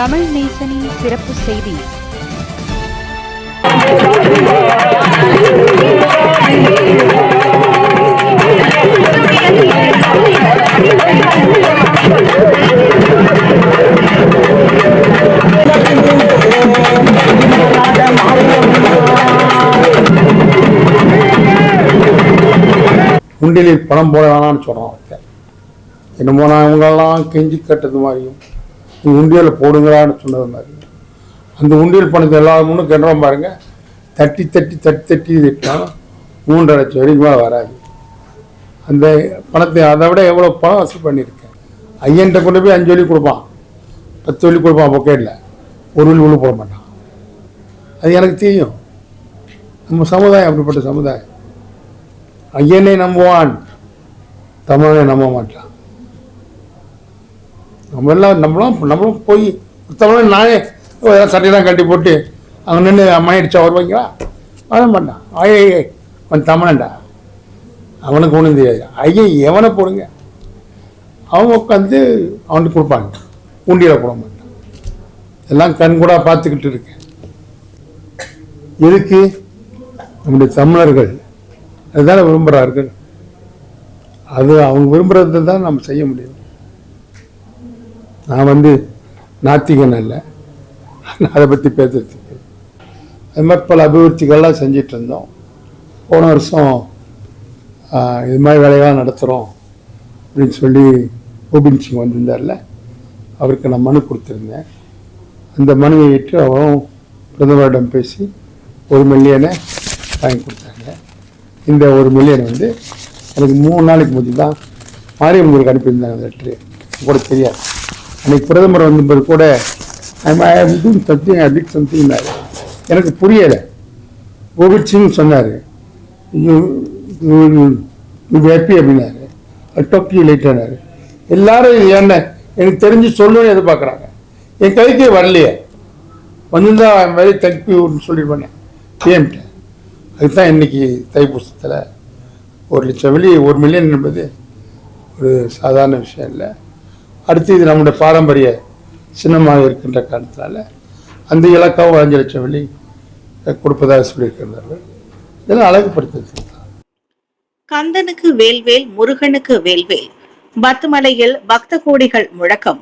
தமிழ் நேசனின் சிறப்பு செய்தி. உண்டியலில் பணம் போட வேணாம்னு சொல்கிறான் என்னமோ நான் இவங்கெல்லாம் கெஞ்சி கட்டுறது மாதிரியும். நீ உண்டியலில் போடுங்களான்னு சொன்னது மாதிரி. அந்த உண்டியல் பணத்தை எல்லாரும் முன்னும் பாருங்கள் தட்டி தட்டி தட்டி தட்டி திட்டாலும் மூன்றரை லட்சம் வரைக்கும் வராது. அந்த பணத்தை அதை விட எவ்வளோ பணம் வசூல் பண்ணியிருக்கேன்? ஐயன்ட்ட கொண்டு போய் அஞ்சு வழி கொடுப்பான். பத்து வழி கொடுப்பான் பொக்கேட்டில் ஒரு வழி உள்ள போட மாட்டான். அது எனக்கு தெரியும். நம்ம சமுதாயம் அப்படிப்பட்ட சமுதாயம். ஐயனை நம்புவான். தமிழனை நம்ப மாட்டான். நம்ம எல்லாம் நம்மளும் நம்மளும் போய் தமிழன் நானே சட்டையெல்லாம் கட்டி போட்டு அங்கே நின்று அம்மாயிடுச்சா வருவாங்களா வர மாட்டான் ஐயே அவன் தமிழன்டா அவனுக்கு ஒன்றும் தெரியாது. ஐயன் எவனை போடுங்க? அவன் உட்காந்து அவனுக்கு கொடுப்பாங்க. உண்டியில் போட மாட்டான். எல்லாம் கண் கூட பார்த்துக்கிட்டு இருக்கேன். எதுக்கு? நம்முடைய தமிழர்கள் அதுதானே விரும்புகிறார்கள் அது அவங்க விரும்புகிறத தான் நம்ம செய்ய முடியும். நான் வந்து நாத்திகன் அல்ல. அதை பற்றி பேசுறதுக்கு. அது மாதிரி பல அபிவிருத்திகள்லாம் செஞ்சிட்டு இருந்தோம் போன வருஷம் இது மாதிரி வேலையெல்லாம் நடத்துகிறோம் அப்படின்னு சொல்லி கோபிந்த் சிங் வந்திருந்தார்ல. அவருக்கு நான் மனு கொடுத்துருந்தேன். அந்த மனுவை ஏற்று அவரும் பிரதமரிடம் பேசி ஒரு மில்லியனை வாங்கி கொடுத்தாங்க. இந்த ஒரு மில்லியன் வந்து எனக்கு மூணு நாளைக்கு முந்தி தான் மாரியம்மனுக்கு அனுப்பியிருந்தாங்க லெட்ரு கூட தெரியாது. அன்னைக்கு பிரதமர் வந்தபோது கூட சத்தியம் அடிக் சம்திங்னாரு எனக்கு புரியலை. கோவிட் சிங் சொன்னார் யூ யூ ஹாப்பி அப்படின்னாரு. டொக்கி லைட்டானார் எல்லாரும் இது என்ன? எனக்கு தெரிஞ்சு சொல்லணும்னு எதிர்பார்க்குறாங்க. என் கைக்கு வரலையே. வந்திருந்தா வெரி தேங்க்யூன்னு சொல்லிடுவேன் பிஎம்கிட்ட அதுதான் இன்றைக்கி தைப்பூசத்தில் ஒரு லட்சம் வெளி ஒரு மில்லியன் என்பது ஒரு சாதாரண விஷயம் இல்லை. அடுத்து இது நம்முடைய பாரம்பரிய சின்னமாக இருக்கின்ற காரணத்தினால அந்த இலக்காவும் அஞ்சு லட்சம் வெளி கொடுப்பதாக சொல்லியிருக்கிறார்கள். இதெல்லாம் அழகுபடுத்துறது கந்தனுக்கு வேல்வேல் முருகனுக்கு வேல்வேல் பத்துமலையில் பக்த கோடிகள் முழக்கம்.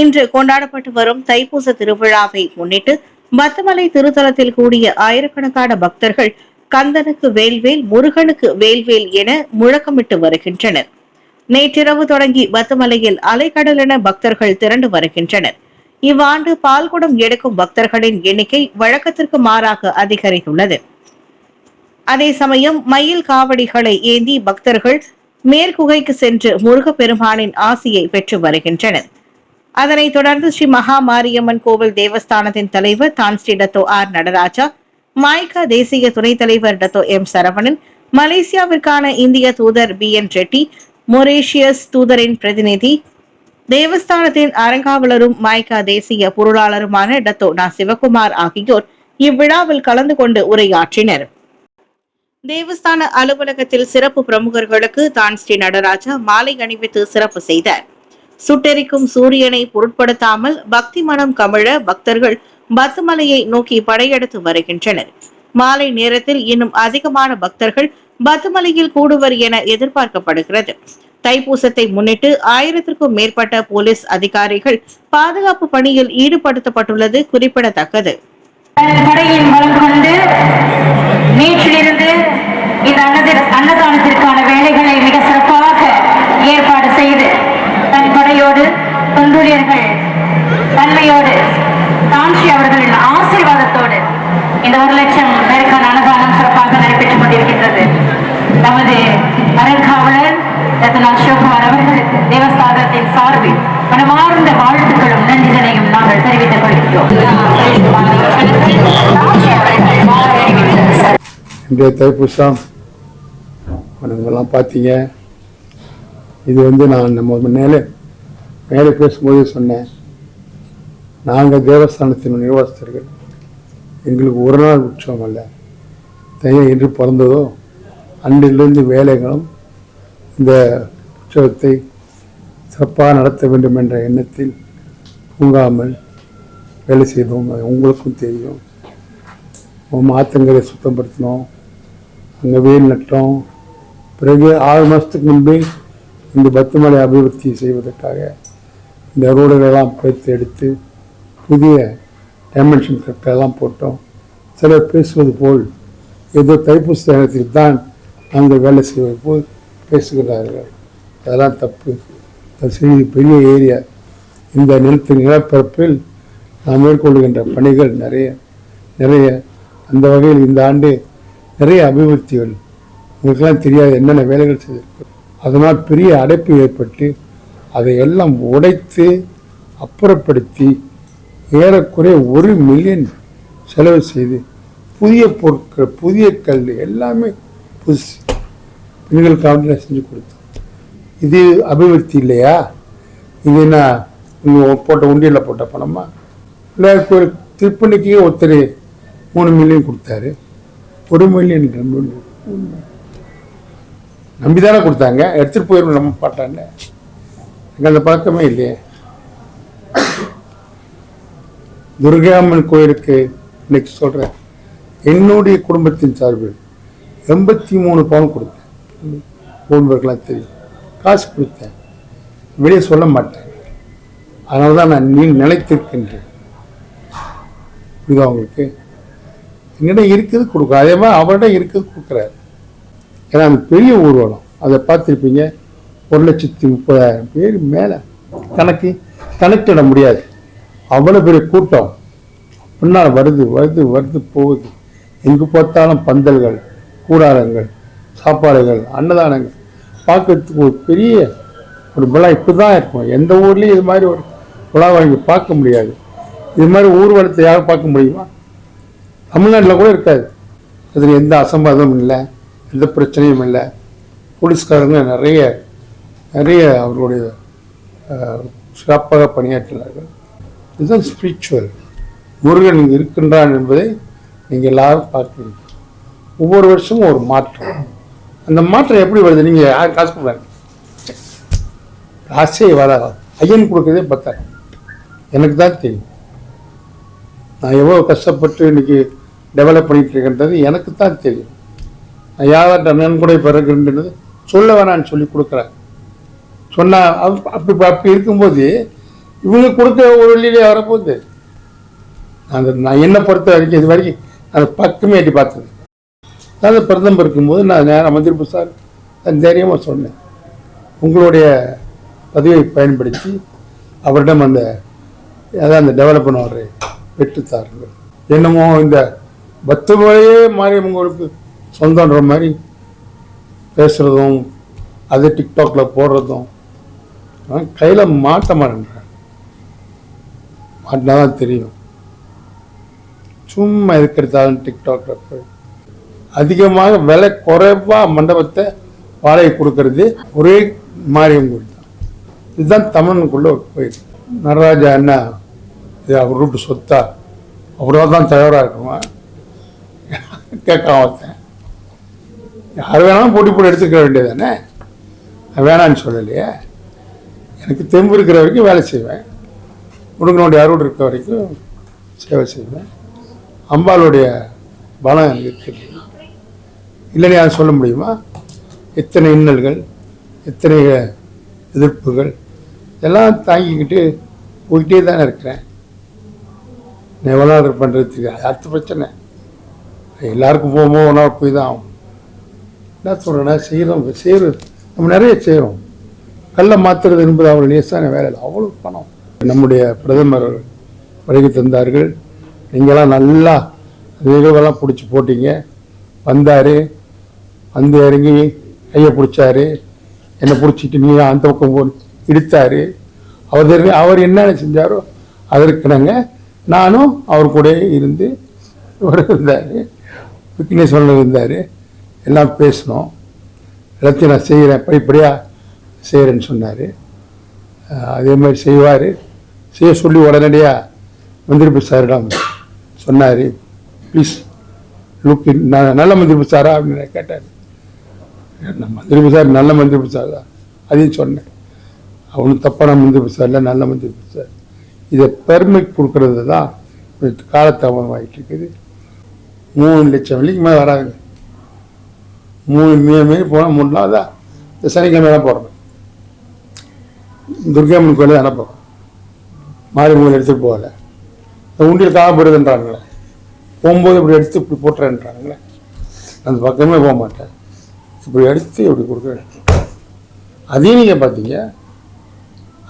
இன்று கொண்டாடப்பட்டு வரும் தைப்பூச திருவிழாவை முன்னிட்டு பத்துமலை திருத்தலத்தில் கூடிய ஆயிரக்கணக்கான பக்தர்கள் கந்தனுக்கு வேல்வேல் முருகனுக்கு வேல்வேல் என முழக்கமிட்டு வருகின்றனர். நேற்றிரவு தொடங்கி பத்துமலையில் அலைக்கடலென பக்தர்கள் திரண்டு வருகின்றனர். இவ்வாண்டு பால்குடம் எடுக்கும் பக்தர்களின் எண்ணிக்கை வழக்கத்திற்கு மாறாக அதிகரித்துள்ளது. அதே சமயம் மயில் காவடிகளை ஏந்தி பக்தர்கள் மேற்குகைக்கு சென்று முருகப்பெருமானின் ஆசியை பெற்று வருகின்றனர். அதனைத் தொடர்ந்து ஸ்ரீ மகா மாரியம்மன் கோவில் தேவஸ்தானத்தின் தலைவர் தான் ஸ்ரீ டத்தோ ஆர் நடராஜா மாய்கா தேசிய துணைத் தலைவர் டத்தோ எம் சரவணன் மலேசியாவிற்கான இந்திய தூதர் பி என் ரெட்டி மொரேஷியஸ் தூதரின் பிரதிநிதி தேவஸ்தானத்தின் அரங்காவலரும் மாய்கா தேசிய பொருளாளருமான டத்தோ நா சிவகுமார் ஆகியோர் இவ்விழாவில் கலந்து கொண்டு உரையாற்றினர். தேவஸ்தான அலுவலகத்தில் சிறப்பு பிரமுகர்களுக்கு தான் ஸ்ரீ நடராஜா மாலை அணிவித்து சிறப்பு செய்தார். சுட்டெரிக்கும் சூரியனை பொருட்படுத்தாமல் பக்தி மனம் கமிழ பக்தர்கள் பத்துமலையை நோக்கி படையெடுத்து வருகின்றனர். மாலை நேரத்தில் இன்னும் அதிகமான பக்தர்கள் பத்துமலையில் கூடுவர் என எதிர்பார்க்கப்படுகிறது. தைப்பூசத்தை முன்னிட்டு ஆயிரத்திற்கும் மேற்பட்ட போலீஸ் அதிகாரிகள் பாதுகாப்பு பணியில் ஈடுபடுத்தப்பட்டுள்ளது குறிப்பிடத்தக்கது. படையின் பலம் கொண்டு நேற்றிலிருந்து இன்றைய தைப்பூசம். நீங்கள்லாம் பார்த்தீங்க. இது வந்து நான் நம்ம மேலே மேலே பேசும்போது சொன்னேன். நாங்கள் தேவஸ்தானத்தின் நிர்வாகஸ்தர்கள். எங்களுக்கு ஒரு நாள் உற்சவம் அல்ல. தையம் என்று பிறந்ததோ அன்றிலிருந்து வேலைகளும் இந்த உற்சவத்தை சிறப்பாக நடத்த வேண்டும் என்ற எண்ணத்தில் தூங்காமல் வேலை செய்தோம் உங்களுக்கும் தெரியும். மாத்தங்களை சுத்தப்படுத்தினோம். அங்கே வேல் நட்டோம். பிறகு ஆறு மாதத்துக்கு முன்பே இந்த பத்துமலை அபிவிருத்தி செய்வதற்காக இந்த ரோடுகளெல்லாம் பேர்த்து எடுத்து புதிய டைமென்ஷன் கட்டெல்லாம் போட்டோம். சிலர் பேசுவது போல் ஏதோ தைப்பூச நேரத்தில் தான் நாங்கள் வேலை செய்வது போல் பேசுகிறார்கள். அதெல்லாம் தப்பு. அது சிறிது பெரிய ஏரியா. இந்த நிலத்தின் நிலப்பரப்பில் நாம் மேற்கொள்கின்ற பணிகள் நிறைய நிறைய. அந்த வகையில் இந்த ஆண்டு நிறைய அபிவிருத்திகள். உங்களுக்கெல்லாம் தெரியாது என்னென்ன வேலைகள் செய்திருக்கு. அதனால் பெரிய அடைப்பு ஏற்பட்டு அதையெல்லாம் உடைத்து அப்புறப்படுத்தி ஏறக்குறைய ஒரு மில்லியன் செலவு செய்து புதிய பொருட்கள் புதிய கல் எல்லாமே புதுசு. பெண்களுக்காக செஞ்சு கொடுத்தோம். இது அபிவிருத்தி இல்லையா? இது என்ன போட்ட உண்டியலில் போட்ட பணமா? இல்லை கோயில் திருப்பணிக்கு ஒருத்தர் மூணு மில்லியன் கொடுத்தாரு. ஒரு மில்லியன் ரெண்டு நம்பி தானே கொடுத்தாங்க. எடுத்துகிட்டு போயிடும் நம்ம பாட்டான்னு எங்களுக்கு அந்த பழக்கமே இல்லையே. துர்காம்மன் கோயிலுக்கு இன்னைக்கு சொல்கிறேன் என்னுடைய குடும்பத்தின் சார்பில் எண்பத்தி மூணு பவுன் கொடுத்தேன். போன்பர்களாம் தெரியும். காசு கொடுத்தேன். வெளியே சொல்ல மாட்டேன். அதனால தான் நான் நீ நிலைத்திருக்கின்றேன். புரியுதா உங்களுக்கு? எங்கிட்ட இருக்குது கொடுக்கும் அதே மாதிரி அவர்கிட்ட இருக்குது கொடுக்குறாரு. ஏன்னா அந்த பெரிய ஊர்வலம். அதை பார்த்துருப்பீங்க. ஒரு லட்சத்தி முப்பதாயிரம் பேர் மேலே. கணக்கு கணக்கிட முடியாது. அவ்வளோ பெரிய கூட்டம். பின்னால் வருது வருது வருது போகுது. எங்கே பார்த்தாலும் பந்தல்கள் கூடாரங்கள் சாப்பாடுகள் அன்னதானங்கள். பார்க்கறதுக்கு ஒரு பெரிய ஒரு விழா இப்படி தான் இருக்கும். எந்த ஊர்லேயும் இது மாதிரி ஒரு விழா வாங்கி பார்க்க முடியாது. இது மாதிரி ஊர்வலத்தை யாரும் பார்க்க முடியுமா? தமிழ்நாட்டில் கூட இருக்காது. அதில் எந்த அசம்பாதமும் இல்லை எந்த பிரச்சனையும் இல்லை. போலீஸ்காரங்க நிறைய நிறைய அவர்களுடைய சிறப்பாக பணியாற்றினார்கள் இதுதான் ஸ்பிரிச்சுவல் முருகன் இங்கே இருக்கின்றான் என்பதை நீங்கள் எல்லாரும் பார்க்குறீங்க ஒவ்வொரு வருஷமும் ஒரு மாற்றம். அந்த மாற்றம் எப்படி வருது? நீங்கள் யார் காசு கொடுக்குறாங்க? காசே வராது. ஐயன் கொடுக்குறதே பத்தாயிரம் எனக்கு தான் தெரியும். நான் எவ்வளோ கஷ்டப்பட்டு இன்றைக்கி டெவலப் பண்ணிட்டு இருக்கின்றது எனக்கு தான் தெரியும். நான் யார்கிட்ட நன்கொடை பெறுகின்றது சொல்ல வேணான்னு சொல்லி கொடுக்குறேன் சொன்னால் அப்படி அப்படி இருக்கும்போது இவங்க கொடுத்த ஒரு வழியிலே வரப்போகுது. அந்த நான் என்ன பொறுத்த வரைக்கும் இது வரைக்கும் அதை பக்கமே எட்டி பார்த்தது. அதாவது பிரதமர் இருக்கும்போது நான் நேரம் மந்திரி சார் நான் தைரியமாக சொன்னேன். உங்களுடைய பதவியை பயன்படுத்தி அவரிடம் அந்த அதான் அந்த டெவலப் அவரை பெற்றுத்தார்கள் என்னமோ இந்த பத்து முறையே மாறி உங்களுக்கு சொந்தன்ற மாதிரி பேசுகிறதும் அது டிக்டாக்ல போடுறதும் கையில் மாட்ட மாட்டேன்றேன் மாட்டினா தான் தெரியும். சும்மா எதுக்கெடுத்தாலும் டிக்டாக்ல போய். அதிகமாக விலை குறைவாக மண்டபத்தை வாடகை கொடுக்கறது ஒரே மாரியம் கோயில் தான். இதுதான் தமிழனுக்குள்ளே ஒரு கோயில். நடராஜா என்ன இது அவர் ரூட்டு சொத்தா அவராக தான் தயாராக இருக்குமா கேட்காம ஒருத்தன். யார் வேணாலும் போட்டி போட்டு எடுத்துக்க வேண்டியது தானே வேணான்னு சொல்லலையே. எனக்கு தெம்பு இருக்கிற வரைக்கும் வேலை செய்வேன். முருகனுடைய அருள் இருக்கிற வரைக்கும் சேவை செய்வேன். அம்பாளுடைய பலம் எனக்கு தெரியும் இல்லைன்னு யாரும் சொல்ல முடியுமா? எத்தனை இன்னல்கள் எத்தனை எதிர்ப்புகள் எல்லாம் தாங்கிக்கிட்டு போயிட்டே தானே இருக்கிறேன். நான் எவ்வளோ நாள் பண்ணுறதுக்கு அடுத்த பிரச்சனை. எல்லாருக்கும் போகும்போது ஒன்றா போய் தான் ஆகும். என்ன சொல்கிறேன்னா செய்கிறோம் செய்கிற நம்ம நிறைய செய்கிறோம் கல்லை மாற்றுறது என்பது அவர்கள் லேசான வேலை இல்லை. அவ்வளோ பணம். நம்முடைய பிரதமர் வருகை தந்தார்கள். நீங்களாம் நல்லா நிகழ்வெல்லாம் பிடிச்சி போட்டீங்க. வந்தார் வந்து இறங்கி கையை பிடிச்சாரு. என்னை பிடிச்சிட்டு நீ அந்த பக்கம் போ இடித்தார். அவர் அவர் என்னென்ன செஞ்சாரோ அதற்கிணங்க நானும் அவர் கூட இருந்து இருந்தார் விக்னேஸ்வரன் இருந்தார். எல்லாம் பேசினோம் எல்லாத்தையும் நான் செய்கிறேன் படிப்படியாக செய்கிறேன்னு சொன்னார். அதே மாதிரி செய்வார். செய்ய சொல்லி உடனடியாக மந்திரி சாரிடம் சொன்னார். ப்ளீஸ் லுக் நான் நல்ல மந்திரிப்பு சாரா? அப்படின்னு கேட்டார். நான் மந்திரி சார் நல்ல மந்திரி சார் தான். அதையும் சொன்னேன். அவனும் தப்பான மந்திரி சார் இல்லை நல்ல மந்திரிப்பு சார். இதை பெர்மிட் கொடுக்கறது தான் காலத்தாமதமாகிட்டு இருக்குது. மூணு லட்சம் வெள்ளிக்கு மேலே வராதுங்க. மூணு மீ மீறி போனால் மூணு நாள் தான். இந்த சனிக்கிழமை தான் போகிறோம் துர்காமன் கோயில் தானே போகிறோம் மூணு எடுத்துகிட்டு போகல. உண்டியில் உண்டியல் காணப்படுதுன்றாங்களே போகும்போது இப்படி எடுத்து இப்படி போட்டுறேன்றாங்களே அந்த பக்கமே போக மாட்டேன். இப்படி எடுத்து இப்படி கொடுக்குறேன். அதையும் நீங்கள் பார்த்தீங்க.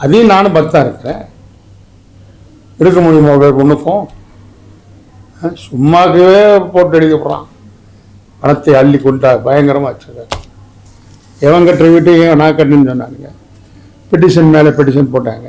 அதையும் நானும் பக்தா இருக்கிறேன். எடுக்க முடியுமா ஒரு ஒன்றுக்கும் சும்மாக்கவே போட்டு அடிக்க போகிறான் பணத்தை அள்ளி கொண்டா பயங்கரமாக வச்சுருக்காங்க எவன் கட்டுற வீட்டையும் நான் கட்டுன்னு சொன்னானுங்க. பெட்டிஷன் மேலே பெட்டிஷன் போட்டாங்க.